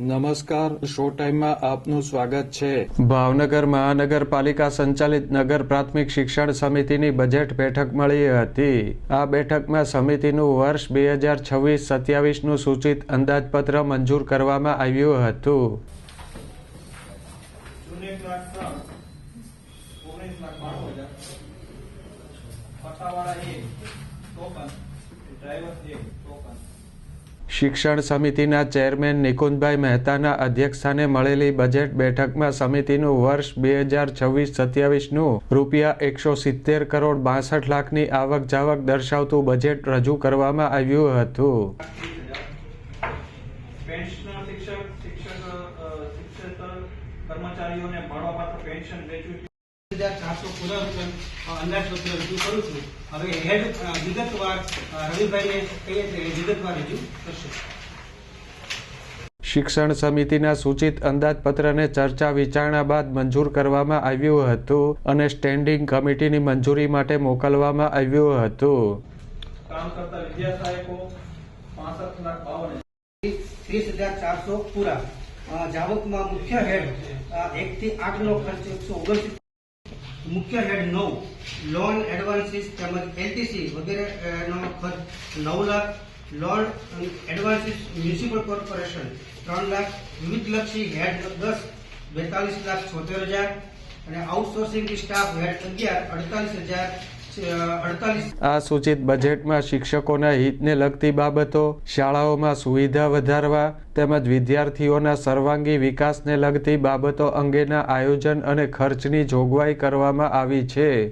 નમસ્કાર શો ટાઈમમાં આપનું સ્વાગત છે. ભાવનગર મહાનગરપાલિકા સંચાલિત નગર પ્રાથમિક શિક્ષણ સમિતિની બજેટ બેઠક મળી હતી. આ બેઠકમાં સમિતિનું વર્ષ બે હજાર છવ્વીસ સત્યાવીસનું સૂચિત અંદાજપત્ર મંજૂર કરવામાં આવ્યું હતું. ડ્રાઈવર શિક્ષણ સમિતિના ચેરમેન નિકુંજભાઈ મહેતાના અધ્યક્ષસ્થાને મળેલી બજેટ બેઠકમાં સમિતિનું વર્ષ બે હજાર છવ્વીસ સત્યાવીસનું રૂપિયા એકસો સિત્તેર કરોડ બાસઠ લાખની આવક જાવક દર્શાવતું બજેટ રજૂ કરવામાં આવ્યું હતું. કર્મચારીઓને મળવાપાત્ર પેન્શન હજાર ચારસો પૂરા અંદાજપત્ર રજૂ કરું છું હવે હેડ વિગતવાર રવિભાઈને વિગતવાર રજૂ કરશે શિક્ષણ સમિતિના સૂચિત અંદાજપત્રને ચર્ચા વિચારણા બાદ મંજૂર કરવામાં આવ્યું હતું અને સ્ટેન્ડિંગ કમિટીની મંજૂરી માટે મોકલવામાં આવ્યું હતું. કામ કરતા વિદ્યા સહાયકો પાસઠ પૂરા. જાવકમાં મુખ્ય હેડ એકથી આઠનો ખર્ચ એકસો ઓગણસિત્તેર મુખ્ય હેડ નવ, લોન એડવાન્સીસ તેમજ એલટીસી વગેરેનો ખર્ચ નવ lakh, loan advances municipal corporation ત્રણ લાખ, વિવિધલક્ષી હેડ દસ, બેતાલીસ લાખ છોતેર હજાર અને આઉટસોર્સિંગ સ્ટાફ હેડ અગિયાર, અડતાલીસ હજાર આ સૂચિત બજેટમાં શિક્ષકોના હિતને લગતી બાબતો, શાળાઓમાં સુવિધા વધારવા તેમજ વિદ્યાર્થીઓના સર્વાંગી વિકાસને લગતી બાબતો અંગેના આયોજન અને ખર્ચની જોગવાઈ કરવામાં આવી છે.